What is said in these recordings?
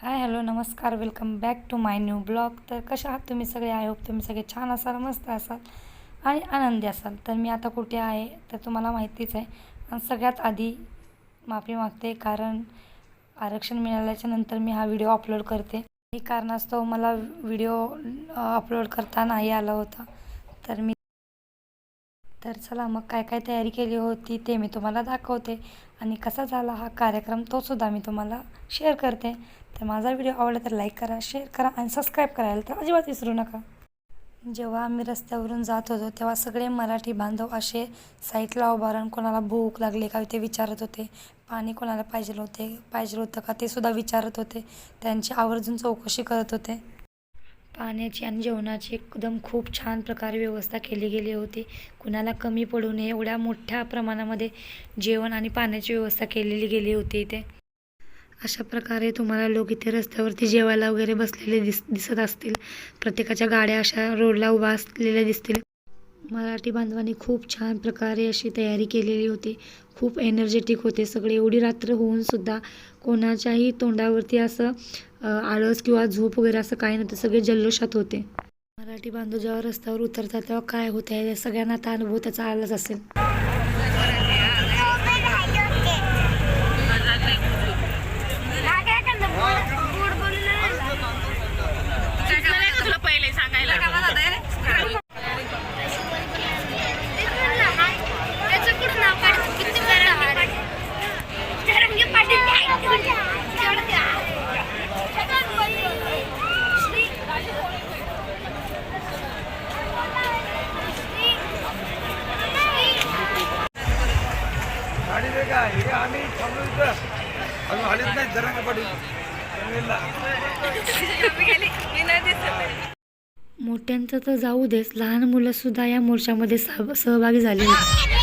हाय hello नमस्कार welcome back to my new blog. तर कशा आहात तुम्ही सगळे? आय होप तुम्ही सगळे छान असाल मस्त असाल आणि आनंदी असाल. तर मी आता कुठे आहे तर तुम्हाला माहितीच आहे आणि सगळ्यात आधी माफी मागते कारण आरक्षण मिळाल्याच्या नंतर मी हा व्हिडिओ अपलोड करते. हे कारणास्तव मला व्हिडिओ अपलोड करता नाही आला होता. तर मी तर चला मग काय काय तयारी केली होती ते मी तुम्हाला दाखवते. आणि कसा झाला हा कार्यक्रम तोसुद्धा मी तुम्हाला शेअर करते. तर माझा व्हिडिओ आवडला तर लाईक करा शेअर करा आणि सबस्क्राईब करायला तर अजिबात विसरू नका. जेव्हा आम्ही रस्त्यावरून जात होतो तेव्हा सगळे मराठी बांधव असे साईटला उभा राहून कोणाला भूक लागली का ते विचारत होते. पाणी कोणाला पाहिजे होते पाहिजे होतं का ते सुद्धा विचारत होते. त्यांची आवर्जून चौकशी करत होते. पाण्याची आणि जेवणाची एकदम खूप छान प्रकारे व्यवस्था केली गेली होती. कुणाला कमी पडू नये एवढ्या मोठ्या प्रमाणामध्ये जेवण आणि पाण्याची व्यवस्था केलेली गेली होती इथे. अशा प्रकारे तुम्हाला लोक इथे रस्त्यावरती जेवायला वगैरे बसलेले दिस दिसत असतील. प्रत्येकाच्या गाड्या अशा रोडला उभा असलेल्या दिसतील. मराठी बांधवांनी खूप छान प्रकारे अशी तयारी केलेली होती. खूप एनर्जेटिक होते सगळे. एवढी रात्र होऊन सुद्धा कोणाच्याही तोंडावरती असं आळस किंवा झोप वगैरे असं काही नव्हतं. सगळे जल्लोषात होते. मराठी बांधव जेव्हा रस्त्यावर उतरतात तेव्हा काय होते हे सगळ्यांना आता अनुभव त्याचा आलाच असेल तुला पहिले सांगायला गाडी दे का हे आम्ही थांबलो इथं अजून नाही धरण पाटील मोठ्यांचं तर जाऊ देस लहान मुलं सुद्धा या मोर्चामध्ये सहभागी झाली होती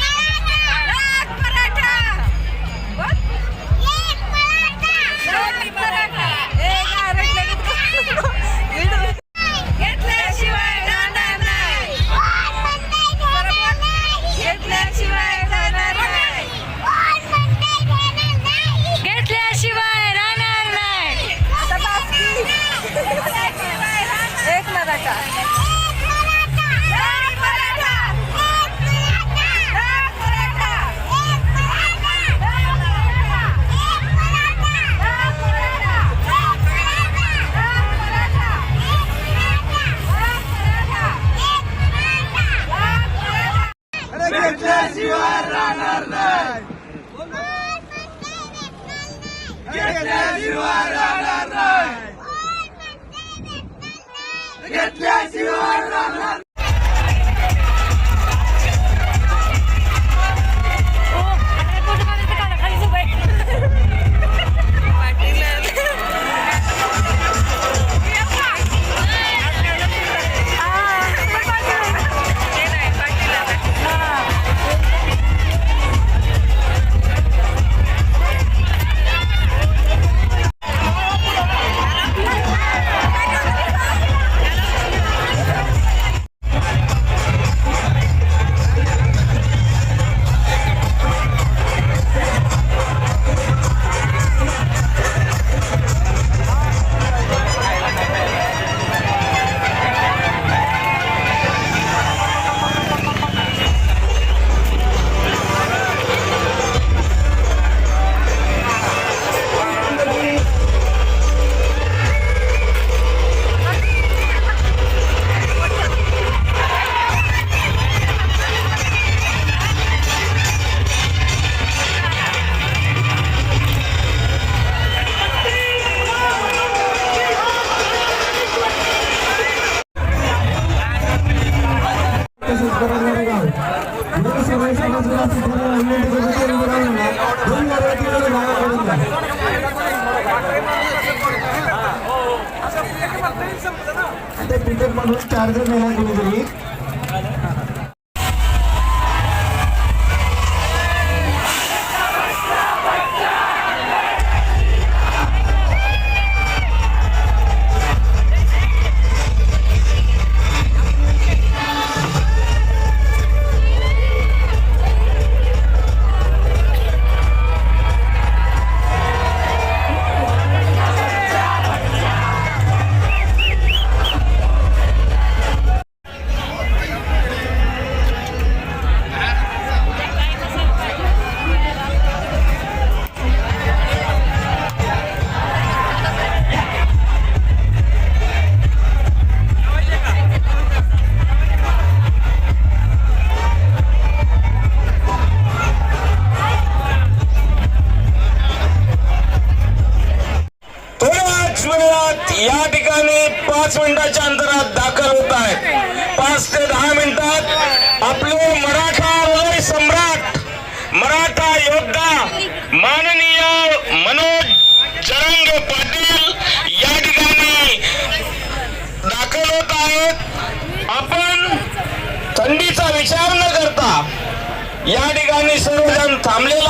घेतल्याशिवाय राहणार नाही. घेतल्याशिवाय राहणार ते पिकअप म्हणून चार्जर नेला कुणीतरी. या ठिकाणी पाच मिनिटाच्या अंतरात दाखल होत आहेत पाच ते दहा मिनिटात आपले मराठा हृदय सम्राट मराठा योद्धा माननीय मनोज जरंगे पाटील या ठिकाणी दाखल होत आहेत. आपण थंडीचा विचार न करता या ठिकाणी सर्वजण थांबलेला